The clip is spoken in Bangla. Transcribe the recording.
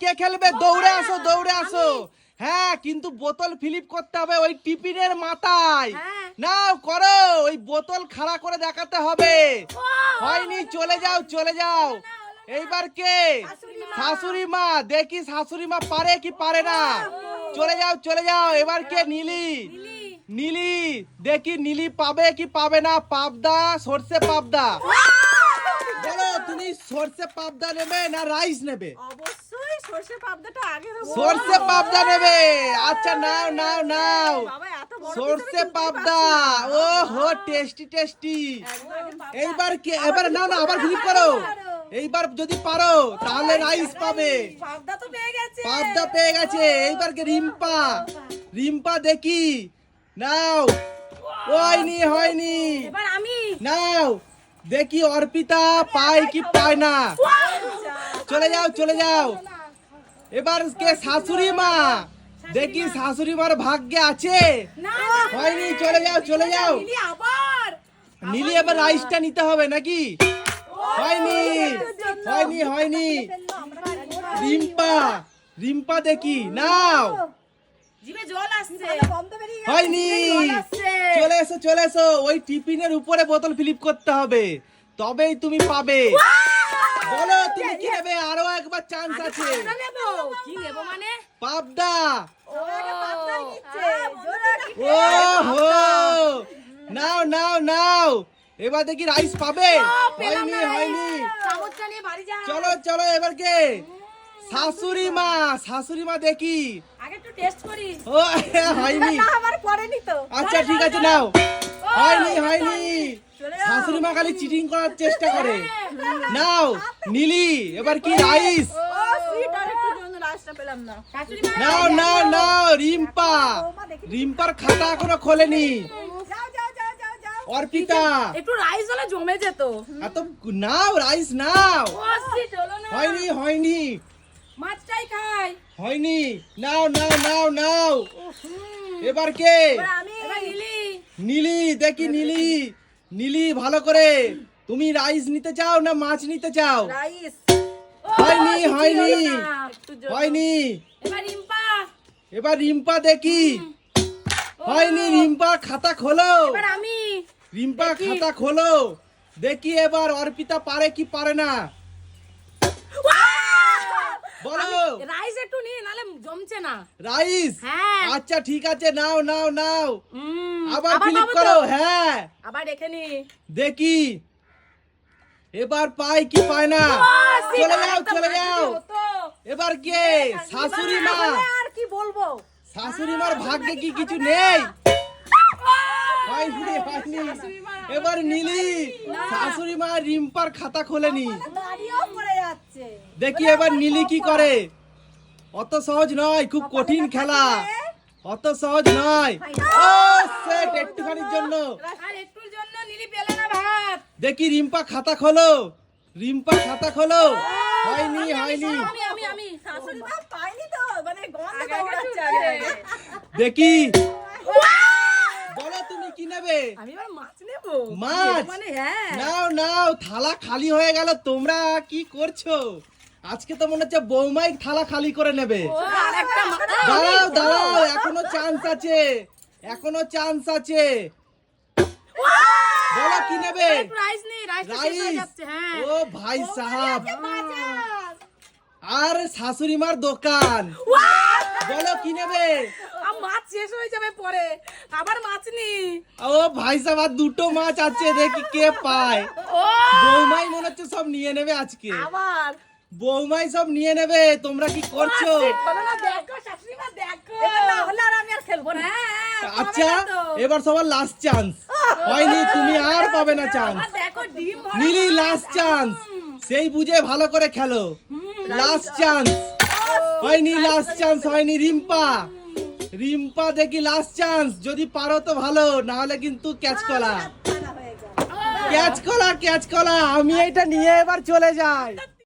কে খেলবে? দৌড়ে আসো দৌড়ে আসো। হ্যাঁ কিন্তু বোতল ফিলিপ করতে হবে ওই টিফিনের মাথায়। হ্যাঁ। নাও করো। ওই বোতল খাড়া করে দেখাতে হবে। হয়নি চলে যাও চলে যাও। এইবার কে? শাশুড়ি মা। দেখি শাশুড়ি মা পারে কি পারে না। চলে যাও চলে যাও। এবার কে? নীলি। নীলি। দেখি নীলি পাবে কি পাবে না। পাবদা সর্ষে পাবদা। বলো তুমি সর্ষে পাবদা নেবে না রাইস নেবে? অবশ্যই সর্ষে পাবদাটা আগে দেবো। সর্ষে পাবদা নেবে। আচ্ছা নাও নাও নাও। সর্ষে পাবদা। ও হো টেস্টি টেস্টি এইবার কি এবার না না আবার ক্লিক করো। এইবার যদি পারো তাহলে রাইস পাবে। পাবদা তো পেয়ে গেছে। পাবদা পেয়ে গেছে। এইবার কে রিম্পা? রিম্পা। দেখি। নাও। হয়নি হয়নি। এবার আমি। নাও। দেখি অর্পিতা পায় কি পায় না। চলে যাও চলে যাও। এবার কে শাশুড়ি মা? দেখি শাশুড়ি মার ভাগ্যে আছে? হয়নি চলে যাও চলে যাও। নীলি এবার রাইসটা নিতে হবে নাকি? হয়নি হয়নি হয়নি। রিম্পা রিম্পা দেখি নাও। জিভে জল হয়নি। চলে এসো চলে এসো। ওই টিফিনের উপরে বোতল ফিলিপ করতে হবে। তবেই তুমি পাবে। বলো তুমি কি নেবে? চান্স আছে। পাবদা নেব। কি নেব মানে? পাবদা। ও ও হো নাও নাও নাও। এবার দেখি রাইস পাবে। হয়নি হয়নি। চামচটা নিয়ে বাড়ি যা চলো চলো এবার কে? শাশুড়ি মা শাশুড়ি মা দেখি। আগে একটু ও হয়নি। আমার পড়েনি তো। আচ্ছা ঠিক আছে নাও। হয়নি। হয়নি। শাশুড়ি মা খালি চিটিং করার চেষ্টা করে। নাও নীলি এবার কি রাইস নাও নাও নাও রিম্পা। রিম্পার খাতা এখনও খোলেনি। যাও যাও যাও যাও যাও। অর্পিতা। একটু রাইস হলে জমে যেত। এত নাও রাইস নাও। ও সুইট হলো না। হয়নি হয়নি। মাছটাই খাই। হয়নি। নাও নাও নাও নাও। এবার কে? নীলি। নীলি দেখি নীলি। নীলি ভালো করে। তুমি রাইস নিতে চাও না মাছ নিতে চাও? রাইস। হয়নি হয়নি। হয়নি। এবার রিম্পা। দেখি। হয়নি রিম্পা খাতা খোলো। রিম্পা খাতা খোলো। দেখি এবার অর্পিতা পারে কি পারে না। বলো। রাইস একটু নিয়ে নালে জমছে না। রাইস হ্যাঁ। আচ্ছা ঠিক আছে নাও নাও নাও। আবার ক্লিক করো হ্যাঁ। আবার রেখে নি। দেখি। এবার পাই কি পায় না? চলে যাও চলে যাও। এবার কে? শাশুড়ি মা। আর কি বলব? শাশুড়ি মার ভাগ্যে কি কিছু নেই? হয়নি হয়নি এবার নীলি। শাশুড়ি মা রিম্পার খাতা খোলেনি। যাচ্ছে। দেখি এবার নীলি কি করে? অত সহজ নয় খুব কঠিন খেলা। অত সহজ নয়। ও সেট একটুখানির জন্য। আর একটুর জন্য নীলি পেলে না ভাত। দেখি রিম্পা খাতা খোলো। রিম্পা খাতা খোলো। হয়নি হয়নি। আমি আমি আমি শাশুড়ি মা পাইনি তো মানে গন্ধ দৌড়াচ্ছে। দেখি। বলো তুমি কি নেবে? আমি এবার মাছ নেব মাছ! মানে হ্যাঁ। নাও নাও থালা খালি হয়ে গেল তোমরা কি করছ? আজকে তো মনে হচ্ছে বৌমাই থালা খালি করে নেবে। ও দাঁড়াও দাঁড়াও এখনও চান্স আছে এখনও চান্স আছে। বলো কি নেবে? নেই রাইস হ্যাঁ ও ভাই সাহাব। আর শাশুড়ি মার দোকান। বলো কি নেবে? মাছ শেষ হয়ে যাবে পরে। আবার মাছ নি? ও ভাই সাহেব আর দুটো মাছ আছে দেখি কে পায়। ও! বৌমাই মনে হচ্ছে সব নিয়ে নেবে আজকে। আবার? বৌমাই সব নিয়ে নেবে তোমরা কি করছ? বলো না দেখো শাশুড়ি মা দেখো। এবার না হলে আর আমি আর খেলব না। হ্যাঁ আচ্ছা। এবার সবার লাস্ট চান্স হয়নি তুমি আর পাবে না চান্স নিলি লাস্ট চান্স সেই বুঝে ভালো করে খেলো। লাস্ট চান্স হয়নি লাস্ট চান্স হয়নি রিম্পা। রিম্পা দেখি লাস্ট চান্স যদি পারো তো ভালো না হলে কিন্তু ক্যাচ কলা ক্যাচ কলা ক্যাচ কলা আমি এটা নিয়ে এবার চলে যাই